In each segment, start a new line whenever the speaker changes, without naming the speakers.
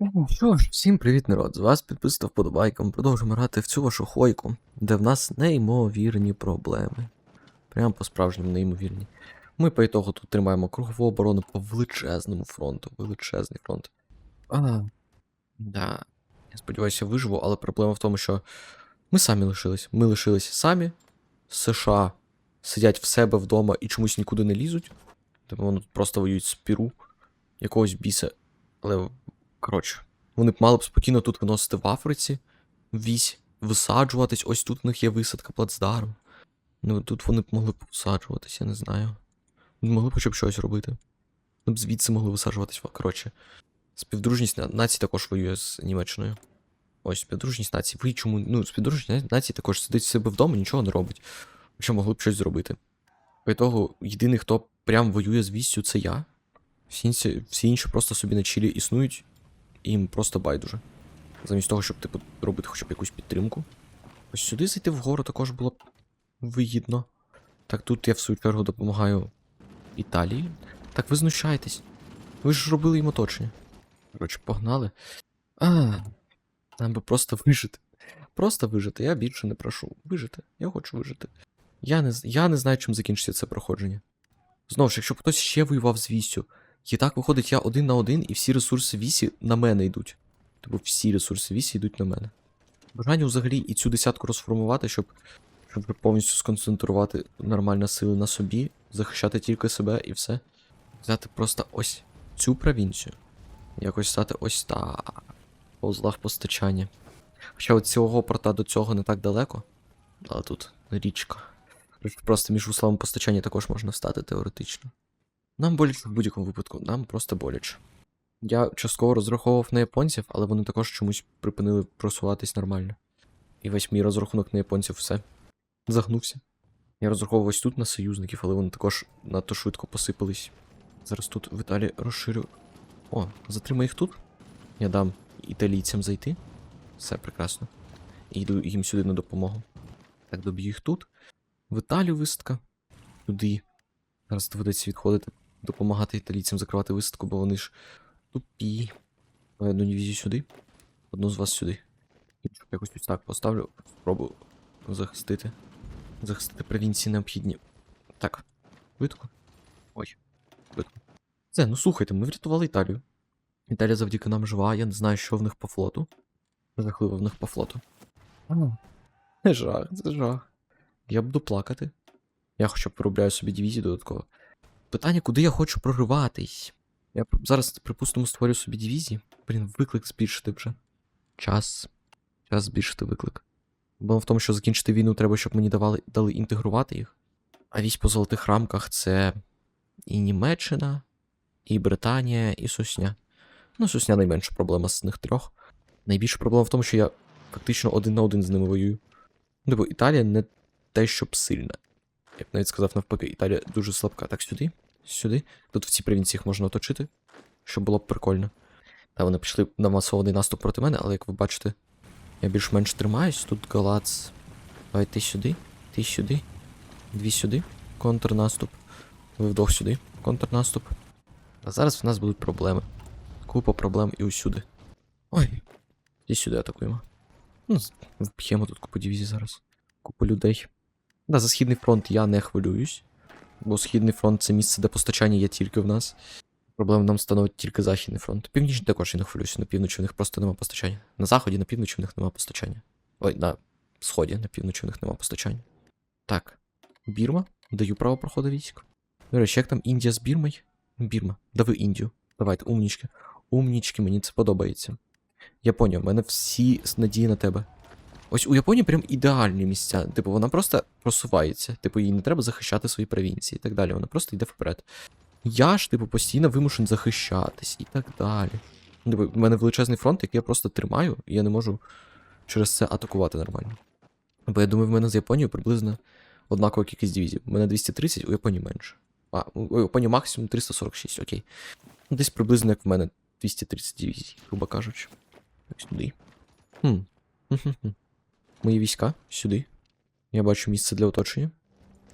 Ну Що ж, всім привіт, народ! З вас підписано вподобайка. Ми продовжуємо грати в цю вашу хойку, де в нас неймовірні проблеми. Прямо по-справжньому неймовірні. Ми по ітогу тут тримаємо кругову оборону по величезному фронту. Величезний фронт. А, да. Я сподіваюся, виживу, але проблема в тому, що ми самі лишились. Ми лишились самі. США сидять в себе вдома і чомусь нікуди не лізуть. Тобто вони просто воюють з Піру, якогось біса. Але Коротше, вони б мали б спокійно тут виносити в Африці, вісь, висаджуватись. Ось тут в них є висадка плацдарм. Ну тут вони б могли б висаджуватись, я не знаю. Могли б хоча б щось робити. Вони б звідси могли висаджуватись. Коротше. Співдружність на- націй також воює з Німеччиною. Ось, співдружність націй. Ви чому? Ну, співдружність націй також сидить себе вдома, нічого не робить. Хоча могли б щось зробити. По того, єдиний, хто прям воює з вістю, це я. Всі, всі інші просто собі на чилі існують, їм просто байдуже. Замість того, щоб типу робити хоча б якусь підтримку. Ось сюди зайти вгору також було б вигідно. Так тут я в свою чергу допомагаю Італії. Так ви знущаєтесь. Ви ж робили їм оточення. Коротше, погнали. А, нам би просто вижити. Просто вижити. Я більше не прошу. Вижити. Я хочу вижити. Я не, я не знаю, чим закінчиться це проходження. Знову ж, якщо хтось ще воював з вісю, і так виходить, я один на один, і всі ресурси вісі на мене йдуть. Тобто всі ресурси вісі йдуть на мене. Бажання взагалі і цю десятку розформувати, щоб, щоб повністю сконцентрувати нормально сили на собі, захищати тільки себе і все. Взяти просто ось цю провінцію. Якось стати ось так. По узлах постачання. Хоча от цього порта до цього не так далеко. Але тут річка. Просто між вузлами постачання також можна встати теоретично. Нам боляче в будь-якому випадку, нам просто боляче. Я частково розраховував на японців, але вони також чомусь припинили просуватись нормально. І весь мій розрахунок на японців все. Загнувся. Я розраховував ось тут на союзників, але вони також надто швидко посипались. Зараз тут в Італії розширю. О, затримай їх тут. Я дам італійцям зайти. Все прекрасно. І йду їм сюди на допомогу. Так, доб'ю їх тут. В Італію висадка. Туди. Зараз доведеться відходити, допомагати італійцям закривати висадку, бо вони ж тупі. Одну дивізію сюди. Одну з вас сюди. Іншу якось ось так поставлю. Спробую захистити. Захистити провінції необхідні. Так. Швидко. Ой. Швидко. Це, ну слухайте, ми врятували Італію. Італія завдяки нам жива, я не знаю, що в них по флоту. Жахливо в них по флоту. Це жах, це жах. Я буду плакати. Я хоча б виробляю собі дивізії додатково. Питання, куди я хочу прориватись? Я зараз, припустимо, створю собі дивізії. Блін, виклик збільшити вже. Час. Час збільшити виклик. Бо в тому, що закінчити війну треба, щоб мені давали, дали інтегрувати їх. А вісь по золотих рамках це і Німеччина, і Британія, і Сосня. Ну, Сосня найменша проблема з них трьох. Найбільша проблема в тому, що я фактично один на один з ними воюю. Бо Італія не те, щоб сильна. Я б навіть сказав навпаки, Італія дуже слабка. Так, сюди, сюди. Тут в цій провінції їх можна оточити, щоб було б прикольно. Та вони пішли на масований наступ проти мене, але як ви бачите, я більш-менш тримаюсь. Тут галац. Давай ти сюди, ти сюди, дві сюди. Контрнаступ. Ви вдвох сюди. Контрнаступ. А зараз в нас будуть проблеми. Купа проблем і усюди. Ой. І сюди атакуємо. Ну, вб'ємо тут купу дивізій зараз. Купу людей. Да, за східний фронт я не хвилююсь. Бо східний фронт це місце, де постачання є тільки в нас. Проблем нам становить тільки західний фронт. Північний також я не хвилююся, на півночі в них просто нема постачання. На заході, на півночі в них нема постачання. Ой, на сході, на півночі в них нема постачання. Так. Бірма. Даю право проходу військ. До речі, як там Індія з Бірмою? Бірма. Дави Індію. Давайте, умнічки. Умнічки, мені це подобається. Японія, в мене всі надії на тебе. Ось у Японії прям ідеальні місця. Типу, вона просто просувається. Типу, їй не треба захищати свої провінції і так далі. Вона просто йде вперед. Я ж, типу, постійно вимушен захищатись і так далі. Типу, в мене величезний фронт, який я просто тримаю, і я не можу через це атакувати нормально. Бо я думаю, в мене з Японією приблизно однакова кількість дивізій. У мене 230, у Японії менше. А, у Японії максимум 346, окей. Ну, Десь приблизно як в мене 230 дивізій, грубо кажучи. Так, сюди. Хм. Мої війська сюди. Я бачу місце для оточення.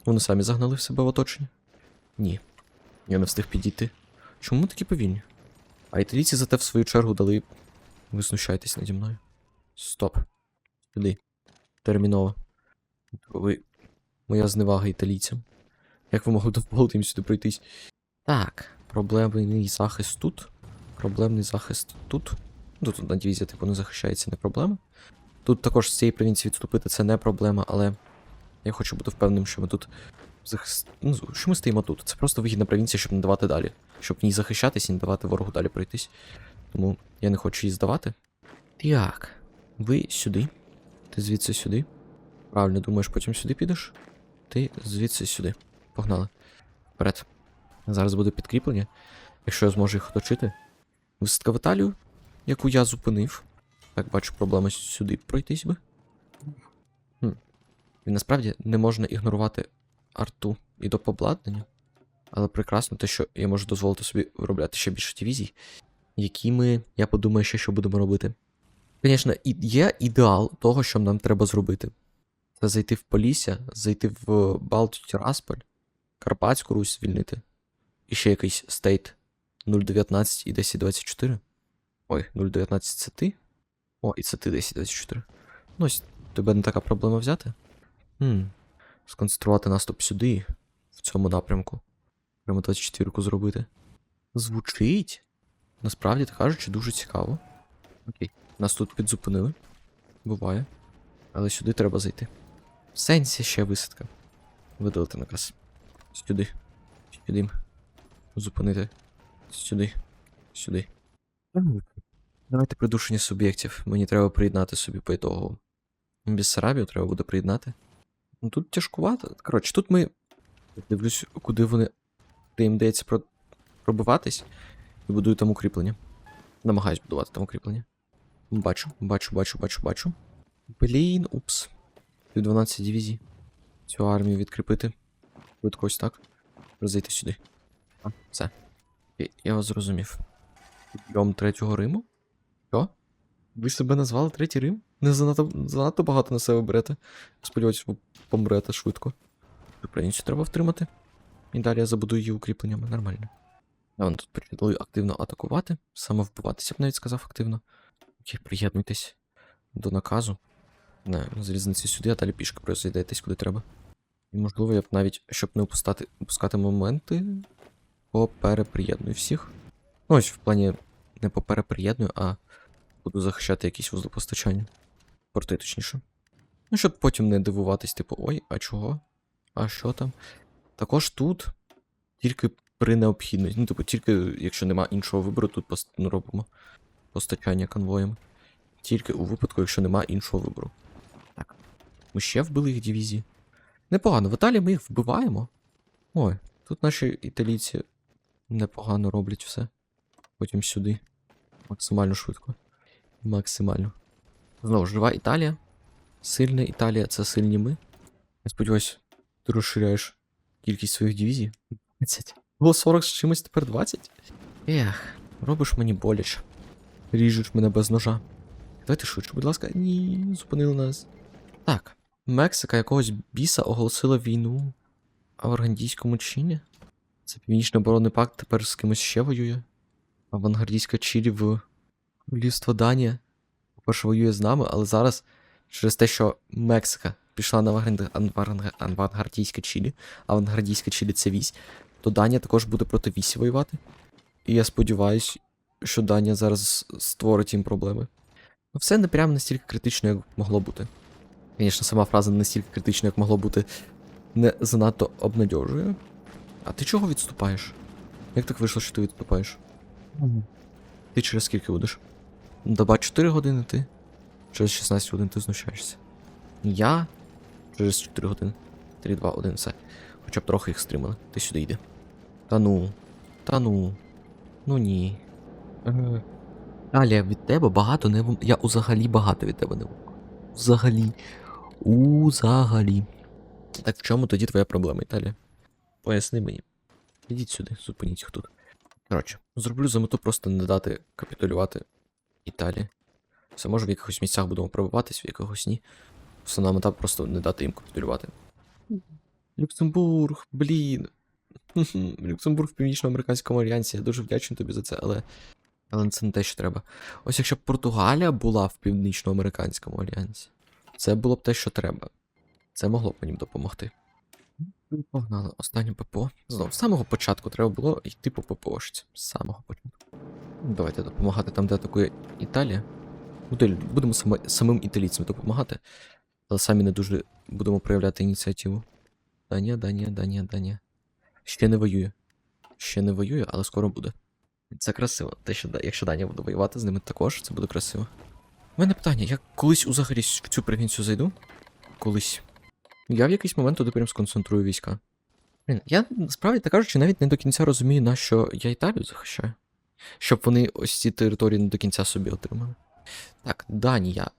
Вони самі загнали в себе в оточення? Ні. Я не встиг підійти. Чому ми такі повільні? А італійці зате в свою чергу дали Ви знущаєтесь наді мною. Стоп. Сюди. Терміново. Ви. Моя зневага італійцям. Як ви могли дозволити їм сюди пройтись? Так, проблемний захист тут. Проблемний захист тут. Ну, тут одна дивізія, типу, не захищається, не проблема. Тут також з цієї провінції відступити це не проблема, але я хочу бути впевненим, що ми тут захист... ну, що ми стоїмо тут. Це просто вигідна провінція, щоб не давати далі. Щоб в ній захищатись і не давати ворогу далі пройтись. Тому я не хочу її здавати. Так, ви сюди. Ти звідси сюди. Правильно думаєш, потім сюди підеш. Ти звідси сюди. Погнали. Вперед. Зараз буде підкріплення, якщо я зможу їх оточити. Висадка в Італію, яку я зупинив. Так, бачу, проблема сюди пройтись би. Хм. І насправді не можна ігнорувати арту і доп. обладнання. Але прекрасно те, що я можу дозволити собі виробляти ще більше дивізій, які ми, я подумаю, ще що будемо робити. Звісно, є ідеал того, що нам треба зробити. Це зайти в Полісся, зайти в Балтію Тірасполь, Карпатську Русь звільнити. І ще якийсь стейт 019 і 1024. Ой, 019 це ти? О, і це ти 1024. Ну, ось тебе не така проблема взяти. Хм. Сконцентрувати наступ сюди, в цьому напрямку. Прямо 24-ку зробити. Звучить. Насправді, так кажучи, дуже цікаво. Окей. Нас тут підзупинили. Буває. Але сюди треба зайти. В сенсі ще висадка. Видалити наказ. Сюди. Сюди. Зупинити. Сюди. Сюди. Давайте придушення суб'єктів. Мені треба приєднати собі по ітогу. Бессарабію треба буде приєднати. Ну тут тяжкувато. Коротше, тут ми. Дивлюсь, куди вони. Де їм дається про... пробиватись. І будую там укріплення. Намагаюсь будувати там укріплення. Бачу, бачу, бачу, бачу, бачу. Блін, упс. Пів 12 дивізій. Цю армію відкріпити. Швидко ось так. Зайти сюди. А, все. Я, я вас зрозумів. Підйом третього Риму? Ви себе назвали третій Рим? Не занадто, занадто багато на себе берете. Сподіваюсь, ви помрете швидко. Українцю треба втримати. І далі я забудую її укріпленнями. Нормально. А вони тут почали активно атакувати. Саме вбиватися, б навіть сказав активно. Окей, приєднуйтесь до наказу. Не, залізниці сюди, а далі пішки розійдетесь куди треба. І можливо, я б навіть, щоб не упускати, упускати моменти, попереприєдную всіх. Ну, ось в плані не попереприєдную, а буду захищати якісь вузли постачання. Порти, точніше. Ну, щоб потім не дивуватись, типу, ой, а чого? А що там? Також тут тільки при необхідності. Ну, типу, тільки якщо нема іншого вибору, тут пост... ну, робимо постачання конвоєм. Тільки у випадку, якщо нема іншого вибору. Так. Ми ще вбили їх дивізії. Непогано, в Італії ми їх вбиваємо. Ой, тут наші італійці непогано роблять все. Потім сюди. Максимально швидко. Максимально. Знову ж, жива Італія. Сильна Італія це сильні ми. Я сподіваюсь, ти розширяєш кількість своїх дивізій. 20. Було 40 з чимось, тепер 20. Ех, робиш мені боляче. Ріжеш мене без ножа. Давайте швидше, будь ласка. Ні, зупинили нас. Так. Мексика якогось біса оголосила війну авангардійському чині. Це Північний оборонний пакт тепер з кимось ще воює. Авангардійська Чилі в Королівство Данія. По-перше, воює з нами, але зараз через те, що Мексика пішла на авангард- авангард- авангардійське Чилі, авангардійське Чилі це вісь, то Данія також буде проти вісі воювати. І я сподіваюся, що Данія зараз створить їм проблеми. Ну, все не прямо настільки критично, як могло бути. Звісно, сама фраза не настільки критично, як могло бути, не занадто обнадьожує. А ти чого відступаєш? Як так вийшло, що ти відступаєш? Ти через скільки будеш? Доба 4 години ти. Через 16 годин ти знущаєшся. Я через 4 години. 3, 2, 1, все. Хоча б трохи їх стримали. Ти сюди йди. Та ну. Та ну. Ну ні. Далі від тебе багато не вим- Я взагалі багато від тебе не вимагаю. Взагалі. Узагалі. Так в чому тоді твоя проблема, Італія? Поясни мені. Ідіть сюди, зупиніть їх тут. Коротше, зроблю за мету просто не дати капітулювати Італії. Все, може в якихось місцях будемо пробиватись, в якихось ні. Основна мета просто не дати їм капітулювати. Люксембург, блін. Люксембург в Північноамериканському альянсі. Я дуже вдячний тобі за це, але. Але це не те, що треба. Ось якщо б Португалія була в північноамериканському альянсі, це було б те, що треба. Це могло б мені допомогти. Ну, Погнали. Останнє ППО. Знову, з самого початку треба було йти по ППОшці. З самого початку. Давайте допомагати там, де атакує Італія. Будемо саме- самим італійцям допомагати, але самі не дуже будемо проявляти ініціативу. Данія, Данія, Данія, Данія. Ще не воює. Ще не воює, але скоро буде. Це красиво. Те, що якщо Данія буде воювати з ними також, це буде красиво. У мене питання: я колись взагалі в цю провінцію зайду? Колись. Я в якийсь момент туди прям сконцентрую війська. Блін, я справді так кажучи, навіть не до кінця розумію, на що я Італію захищаю. Щоб вони ось ці території не до кінця собі отримали. Так, Данія.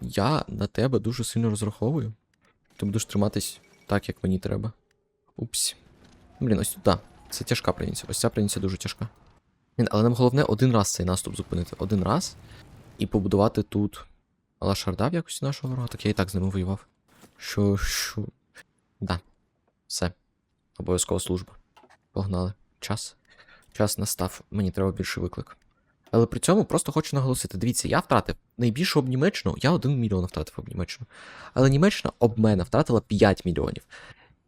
Я на тебе дуже сильно розраховую. Ти будеш триматись так, як мені треба. Упс. Блін, ось тут, да. Це тяжка провінція. Ось ця провінція дуже тяжка. Блін, але нам головне один раз цей наступ зупинити. Один раз. І побудувати тут. Але Шарда в якості нашого ворога, так я і так з ними воював. Що, що. Да. Все. Обов'язкова служба. Погнали. Час. Час настав. Мені треба більший виклик. Але при цьому просто хочу наголосити: дивіться, я втратив найбільше об Німеччину, я 1 мільйон втратив об Німеччину. Але Німеччина об мене втратила 5 мільйонів.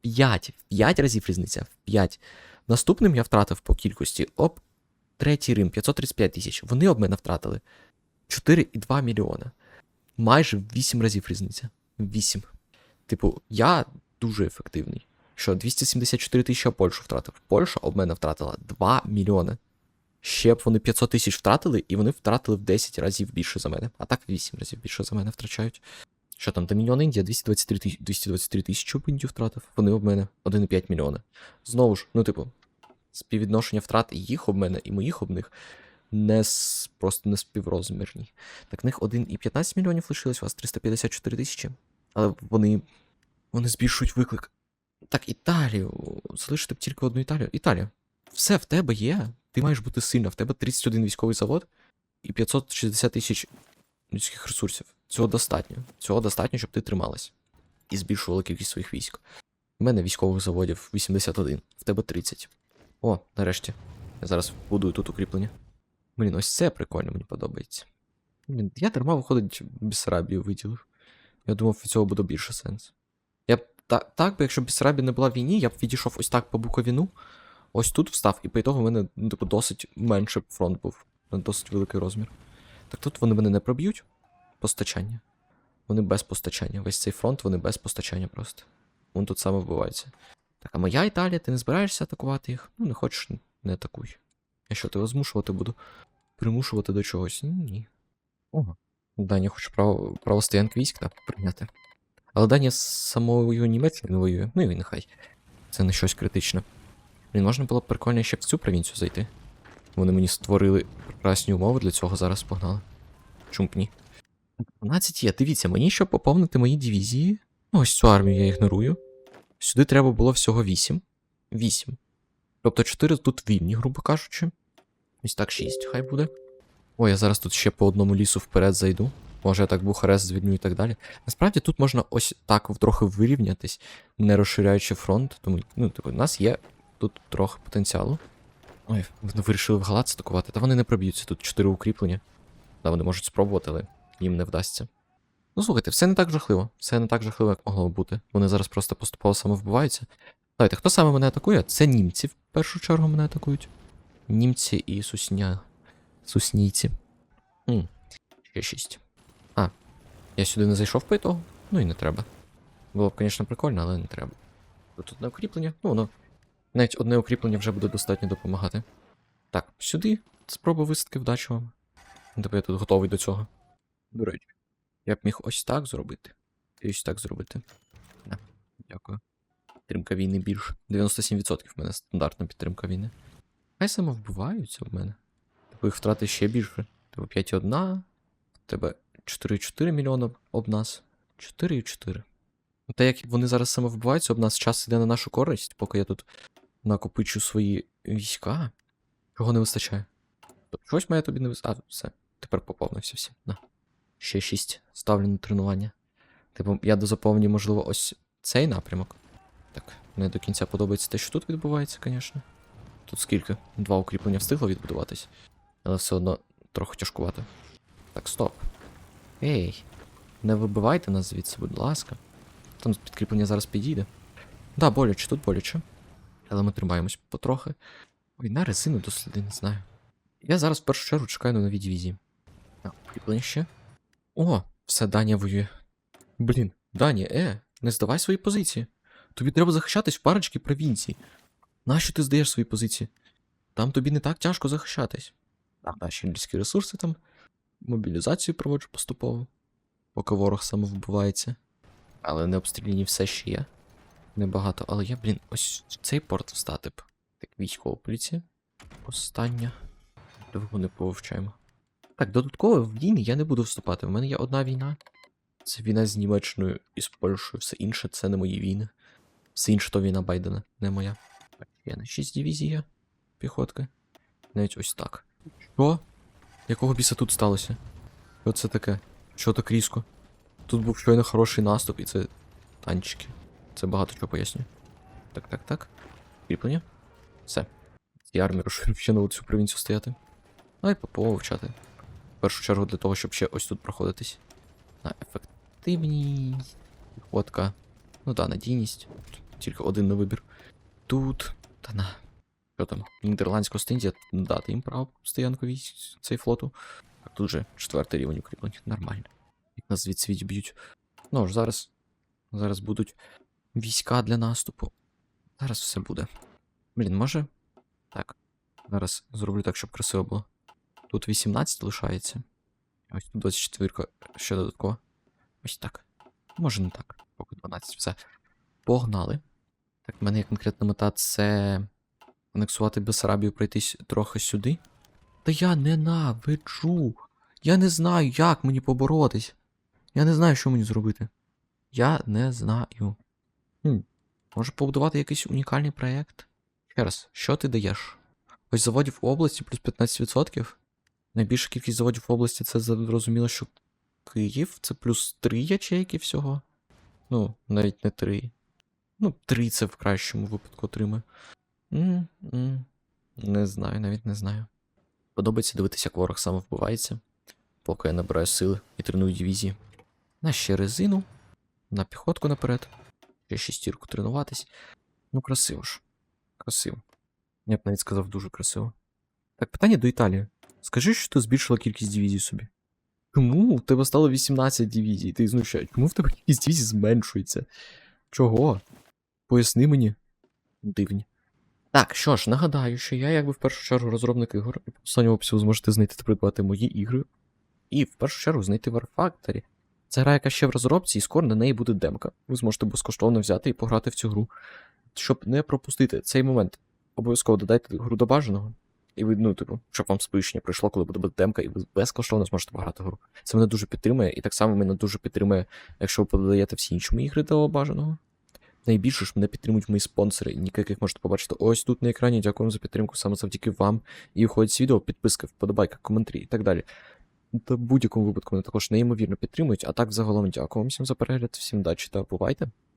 5. 5 разів різниця. 5. Наступним я втратив по кількості об третій Рим 535 тисяч. Вони об мене втратили 4,2 мільйона. Майже в 8 разів різниця. 8. Типу, я дуже ефективний. Що 274 тисячі Польщу втратив. Польща об мене втратила 2 мільйони. Ще б вони 500 тисяч втратили, і вони втратили в 10 разів більше за мене. А так 8 разів більше за мене втрачають. Що там, Домініон Індія 223 тисячі 223 тисячі Індію втратив. Вони об мене 1,5 мільйони. Знову ж, ну, типу, співвідношення втрат їх об мене і моїх об них не просто не співрозмірні. Так них 1,15 мільйонів лишилось, у вас 354 тисячі. Але вони. Вони збільшують виклик. Так, Італію. Залишити б тільки одну Італію. Італія. Все в тебе є. Ти маєш бути сильна. В тебе 31 військовий завод і 560 тисяч людських ресурсів. Цього достатньо. Цього достатньо, щоб ти трималась. І збільшувала кількість своїх військ. У мене військових заводів 81, в тебе 30. О, нарешті. Я зараз будую тут укріплення. Блін, ось це прикольно, мені подобається. Блін, я дарма, виходить, Бессарабію виділив. Я думав, від цього буде більше сенс. Я б так, би, якщо б не була в війні, я б відійшов ось так по Буковіну, ось тут встав, і по ітогу в мене типу, досить менше фронт був. Досить великий розмір. Так тут вони мене не проб'ють. Постачання. Вони без постачання. Весь цей фронт, вони без постачання просто. Вон тут саме вбиваються. Так, а моя Італія, ти не збираєшся атакувати їх? Ну, не хочеш, не атакуй. Я що, тебе змушувати буду? Примушувати до чогось? Ні. Ого. Данія хоче право, правостоянк військ так, прийняти. Але Данія з самою Німеччиною не воює. Ну і нехай. Це не щось критичне. Блін, можна було б прикольно ще в цю провінцію зайти. Вони мені створили прекрасні умови для цього зараз погнали. Чому б ні? 12 є. Дивіться, мені щоб поповнити мої дивізії. Ну, ось цю армію я ігнорую. Сюди треба було всього 8. 8. Тобто 4 тут вільні, грубо кажучи. Ось так 6, хай буде. О, я зараз тут ще по одному лісу вперед зайду. Може, я так Бухарест звільню і так далі. Насправді тут можна ось так трохи вирівнятись, не розширяючи фронт. Тому, ну, типу, у нас є тут трохи потенціалу. Ой, вони вирішили в галац атакувати. Та вони не проб'ються, тут 4 укріплення. Та вони можуть спробувати, але їм не вдасться. Ну, слухайте, все не так жахливо. Все не так жахливо, як могло б бути. Вони зараз просто поступово самовбиваються. Давайте, хто саме мене атакує? Це німці в першу чергу мене атакують. Німці і сусня. Суснійці. Ще шість. Я сюди не зайшов по ітогу? Ну і не треба. Було б, звісно, прикольно, але не треба. Тут одне укріплення. Ну, воно. Навіть одне укріплення вже буде достатньо допомагати. Так, сюди. Спроба висадки вдачі вам. Тобто я тут готовий до цього. До речі, я б міг ось так зробити. І ось так зробити. Да, дякую. Підтримка війни більше. 97% в мене стандартна підтримка війни. Хай самовбиваються в мене. Типу їх втрати ще більше. Типу 5,1. В тебе 4,4 мільйона об нас. 4,4. Ну, Те, як вони зараз самовбиваються, об нас час йде на нашу користь, поки я тут накопичу свої війська. Чого не вистачає? Чогось має тобі не вистачає. А, все. Тепер поповнився всі. На. Ще 6 ставлю на тренування. Типу, я дозаповнюю, можливо, ось цей напрямок. Так, не до кінця подобається те, що тут відбувається, звісно. Тут скільки? Два укріплення встигло відбудуватись. Але все одно трохи тяжкувато. Так, стоп. Ей, не вибивайте нас звідси, будь ласка. Там підкріплення зараз підійде. Да, боляче, тут боляче. Але ми тримаємось потрохи. Ой, на резину досліди, не знаю. Я зараз в першу чергу чекаю на нові дивізії. Так, кріплення ще. О, все, Данія воює. Блін, Данія, е, не здавай свої позиції. Тобі треба захищатись в парочці провінцій. Нащо ти здаєш свої позиції? Там тобі не так тяжко захищатись. Так, наші людські ресурси там. Мобілізацію проводжу поступово. Поки ворог самовбивається. Але не обстріляні все ще є. Небагато, але я, блін, ось цей порт встати б. Так, військова поліція. Остання. Двигуни повивчаємо. Так, додатково в війни я не буду вступати. У мене є одна війна. Це війна з Німеччиною і з Польщею. Все інше це не мої війни. Все інше то війна Байдена, не моя. Є на 6 дивізій є. Піхотки. Навіть ось так. Що? Якого біса тут сталося? Що це таке? Що так різко? Тут був щойно хороший наступ, і це танчики. Це багато чого пояснює. Так, так, так. Кріплення. Все. Ці армії розширив ще на цю провінцію стояти. Ну і ППО вивчати. В першу чергу для того, щоб ще ось тут проходитись. На ефективність. Піхотка. Ну да, надійність. Тільки один на вибір. Тут. Та на. Що там? Нідерландська Остіндія дати їм право стоянку військ цей флоту. Так тут же четвертий рівень укріплень. Нормально. Як нас звідси відб'ють. Ну ж, зараз. Зараз будуть війська для наступу. Зараз все буде. Блін, може. Так. Зараз зроблю так, щоб красиво було. Тут 18 лишається. Ось тут 24 ще додатково. Ось так. Може не так. Поки 12. Все. Погнали. Так, в мене є конкретна мета це анексувати Бесарабію, пройтись трохи сюди. Та я ненавиджу. Я не знаю, як мені поборотись. Я не знаю, що мені зробити. Я не знаю. Хм. Може побудувати якийсь унікальний проєкт? Ще раз, що ти даєш? Ось заводів в області плюс 15%. Найбільша кількість заводів в області це зрозуміло, що Київ це плюс 3 ячейки всього. Ну, навіть не 3. Ну, 3 це в кращому випадку отримає. Не знаю, навіть не знаю. Подобається дивитися, як ворог саме вбивається, поки я набираю сили і треную дивізії. На ще резину, на піхотку наперед, ще шістірку тренуватись. Ну, красиво ж. Красиво. Я б навіть сказав дуже красиво. Так, питання до Італії. Скажи, що ти збільшила кількість дивізій собі. Чому в тебе стало 18 дивізій? Ти знущаєш. Чому в тебе кількість дивізій зменшується? Чого? Поясни мені. Дивні. Так, що ж, нагадаю, що я, якби в першу чергу розробник ігор, і по останньому опису зможете знайти та придбати мої ігри. І в першу чергу знайти War Factory. Це гра, яка ще в розробці, і скоро на неї буде демка. Ви зможете безкоштовно взяти і пограти в цю гру. Щоб не пропустити цей момент, обов'язково додайте гру до бажаного. І ви, ну, типу, щоб вам сповіщення прийшло, коли буде демка, і ви безкоштовно зможете пограти гру. Це мене дуже підтримує, і так само мене дуже підтримує, якщо ви подаєте всі інші мої ігри до бажаного. Найбільше ж мене підтримують мої спонсори, яких можете побачити ось тут на екрані. Дякую за підтримку, саме завдяки вам. І виходить з відео, підписки, вподобайка, коментарі і так далі. Та в будь-якому випадку мене також неймовірно підтримують. А так, загалом, дякую вам всім за перегляд, всім дачі та бувайте.